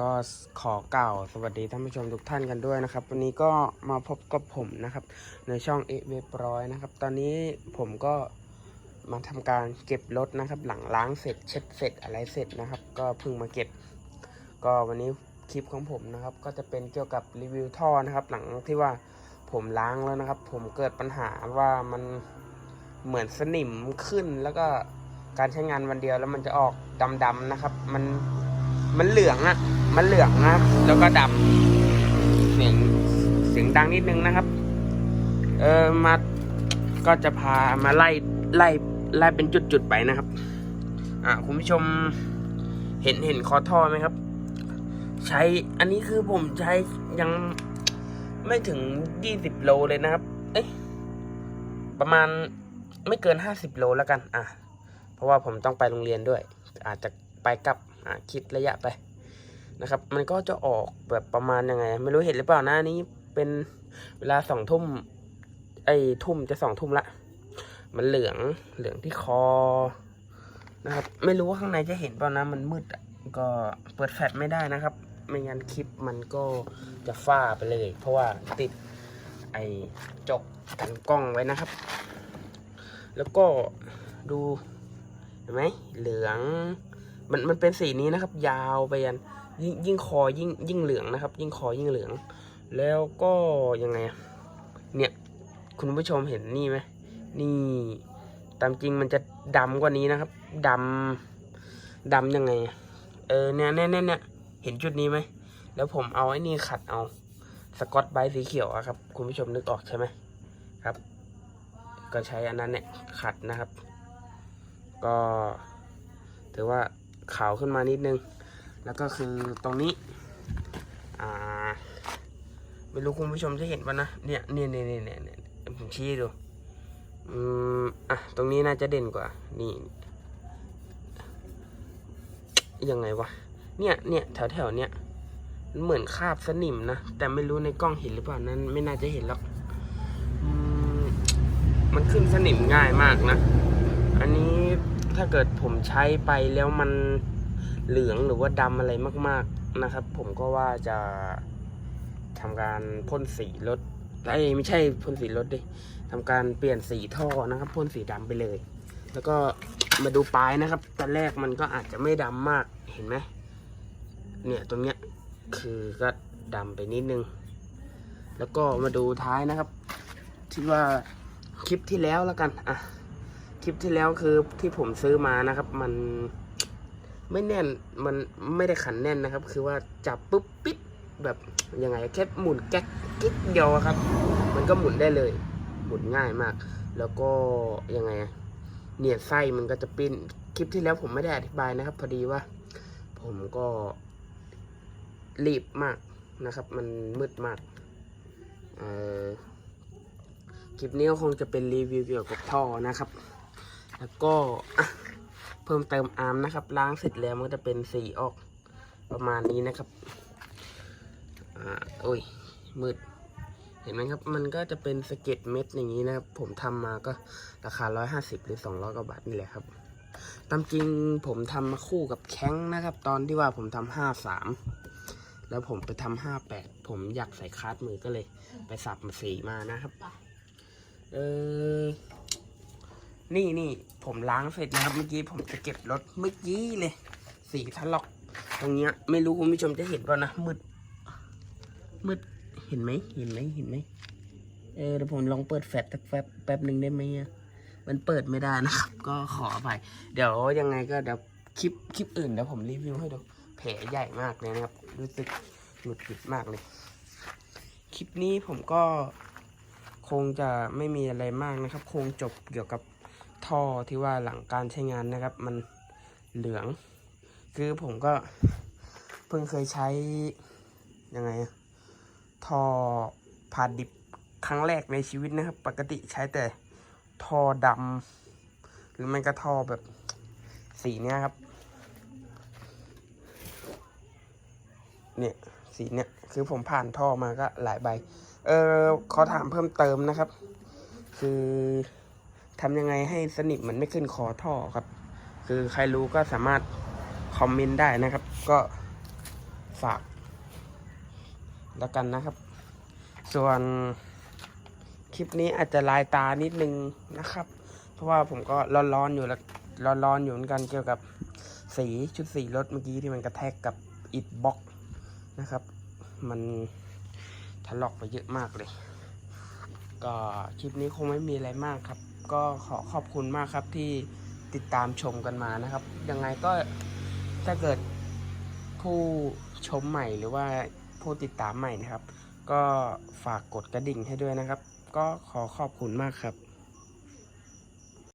ก็ขอกล่าวสวัสดีท่านผู้ชมทุกท่านกันด้วยนะครับ วันนี้ก็มาพบกับผมนะครับ ในช่องเอเวบร้อยนะครับ ตอนนี้ผมก็มาทำการเก็บรถนะครับ หลังล้างเสร็จเช็ดเสร็จอะไรเสร็จนะครับ ก็เพิ่งมาเก็บ ก็วันนี้คลิปของผมนะครับ ก็จะเป็นเกี่ยวกับรีวิวท่อนะครับ หลังที่ว่าผมล้างแล้วนะครับ ผมเกิดปัญหาว่ามันเหมือนสนิมขึ้นแล้วก็การใช้งานวันเดียวแล้วมันจะออกดำๆนะครับ มันมันเหลืองอะ มันเหลืองนะ แล้วก็ดำเสียงเสียงดังนิดนึงนะครับ เออมาก็จะพามาไล่ไล่ไล่เป็นจุดๆไปนะครับ อ่าคุณผู้ชมเห็นเห็นคอท่อไหมครับ ใช้อันนี้คือผมใช้ยังไม่ถึงยี่สิบโลเลยนะครับ เอ๊ะประมาณไม่เกินห้าสิบโลแล้วกัน อะ เพราะว่าผมต้องไปโรงเรียนด้วย อาจจะไปกลับอะคิดระยะไป นะครับ มันก็จะออกแบบประมาณยังไง ไม่รู้เห็นหรือเปล่านะอันนี้เป็นเวลาสองทุ่มไอ้ทุ่มจะสองทุ่มละ มันเหลืองเหลืองที่คอนะครับ ไม่รู้ว่าข้างในจะเห็นเปล่านะ มันมืดก็เปิดแฟลชไม่ได้นะครับ ไม่งั้นคลิปมันก็จะฟ้าไปเลย เพราะว่าติดไอ้จกกันกล้องไว้นะครับ แล้วก็ดูเห็นไหมเหลืองมันมันเป็นสีนี้นะครับ ยาวไปยัน ยิ่งยิ่งคอยิ่งยิ่งเหลืองนะครับ ยิ่งคอยิ่งเหลือง แล้วก็ยังไงเนี่ยคุณผู้ชมเห็นนี่ไหมนี่ตามจริงมันจะดำกว่านี้นะครับดำดำยังไง เออเนี่ยเนี่ยเนี่ยเนี่ยเห็นจุดนี้ไหมแล้วผมเอาไอ้นี่ขัดเอาสกอตไบรท์สีเขียวอะครับ คุณผู้ชมนึกออกใช่ไหมครับ ก็ใช้อันนั้นเนี่ยขัดนะครับ ก็ถือว่าขาวขึ้นมานิดนึง แล้วก็คือตรงนี้อ่าไม่รู้คุณผู้ชมจะเห็นป่ะนะเนี่ยเนี่ยเนี่ยเนี่ยเนี่ยผมชี้ดูอืมอะตรงนี้น่าจะเด่นกว่า นี่ ยังไงวะเนี่ยเนี่ยแถวแถวๆเนี่ยเหมือนคาบสนิมนะแต่ไม่รู้ในกล้องเห็นหรือเปล่านั้น ไม่น่าจะเห็นหรอกอมันขึ้นสนิมง่ายมากนะ อันนี้ถ้าเกิดผมใช้ไปแล้วมัน เหลืองหรือว่าดำอะไรมาก ๆนะครับ ผมก็ว่าจะทำการพ่นสีรถไอ้ไม่ใช่พ่นสีรถดิทำการเปลี่ยนสีท่อนะครับพ่นสีดำไปเลย แล้วก็มาดูปลายนะครับตอนแรกมันก็อาจจะไม่ดำมากเห็นไหมเนี่ยตรงเนี้ยคือก็ดำไปนิดนึง แล้วก็มาดูท้ายนะครับ ที่ว่าคลิปที่แล้วแล้วกันอะคลิปที่แล้วคือที่ผมซื้อมานะครับ มัน ไม่แน่นมันไม่ได้ขันแน่นนะครับ คือว่าจับปุ๊บปิดแบบยังไงแค่หมุนแก๊กกิ๊กเดียวครับ มันก็หมุนได้เลยหมุนง่ายมาก แล้วก็ยังไงเนี่ยไส้มันก็จะปิ้นคลิปที่แล้วผมไม่ได้อธิบายนะครับ พอดีว่า ผมก็รีบมากนะครับ มันมืดมากเออคลิปนี้ก็คงจะเป็นรีวิวเกี่ยวกับท่อนะครับ แล้วก็ เพิ่มเติมอาร์มนะครับ ล้างเสร็จแล้วมันก็จะเป็นสีออกประมาณนี้นะครับอ่าโอ้ยมืด เห็นไหมครับ มันก็จะเป็นสะเก็ดเม็ดอย่างนี้นะครับ ผมทำมาก็ราคา 150 หรือ 200กว่าบาทนี่แหละครับตามจริงผมทำมาคู่กับแข้งนะครับ ตอนที่ว่าผมทำ53 แล้วผมไปทำ58 ผมอยากใส่คาดมือก็เลย ไปสับมาสีมานะครับ เออนี่นี่ ผมล้างเสร็จนะครับ เมื่อกี้ผมจะเก็บรถเมื่อกี้เลย สีทะลอก ตรงเนี้ย ไม่รู้คุณผู้ชมจะเห็นป่ะนะมืดมืดเห็นไหมเห็นไหมเห็นไหมเออเดี๋ยวผมลองเปิดแฟลชสักแป๊บแป๊บหนึ่งได้ไหมอะมันเปิดไม่ได้นะครับ ก็ขออภัยเดี๋ยวยังไงก็เดี๋ยวคลิปคลิปอื่นเดี๋ยวผมรีวิวให้ดูแผลใหญ่มากเลยนะครับ รู้สึกหงุดหงิดมากเลย คลิปนี้ผมก็คงจะไม่มีอะไรมากนะครับ คงจบเกี่ยวกับ ท่อที่ว่าหลังการใช้งานนะครับ มันเหลือง คือผมก็เพิ่งเคยใช้ยังไงท่อผ่าดิบครั้งแรกในชีวิตนะครับ ปกติใช้แต่ท่อดำหรือไม่ก็ท่อแบบสีเนี้ยครับ เนี่ยสีเนี้ยคือผมผ่านท่อมาก็หลายใบ เออขอถามเพิ่มเติมนะครับ คือ ทำยังไงให้สนิมมันไม่ขึ้นคอท่อครับ คือใครรู้ก็สามารถคอมเมนต์ได้นะครับ ก็ฝาก แล้วกันนะครับ ส่วนคลิปนี้อาจจะลายตานิดนึงนะครับ เพราะว่าผมก็ร้อนๆอยู่แล้วร้อนๆอยู่เหมือนกันเกี่ยวกับสีชุดสีรถเมื่อกี้ที่มันกระแทกกับอิฐบล็อกนะครับ มันถลอกไปเยอะมากเลย ก็คลิปนี้คงไม่มีอะไรมากครับ ก็ขอขอบคุณมากครับที่ติดตามชมกันมานะครับ ยังไงก็ถ้าเกิดผู้ชมใหม่หรือว่าผู้ติดตามใหม่นะครับ ก็ฝากกดกระดิ่งให้ด้วยนะครับ ก็ขอขอบคุณมากครับ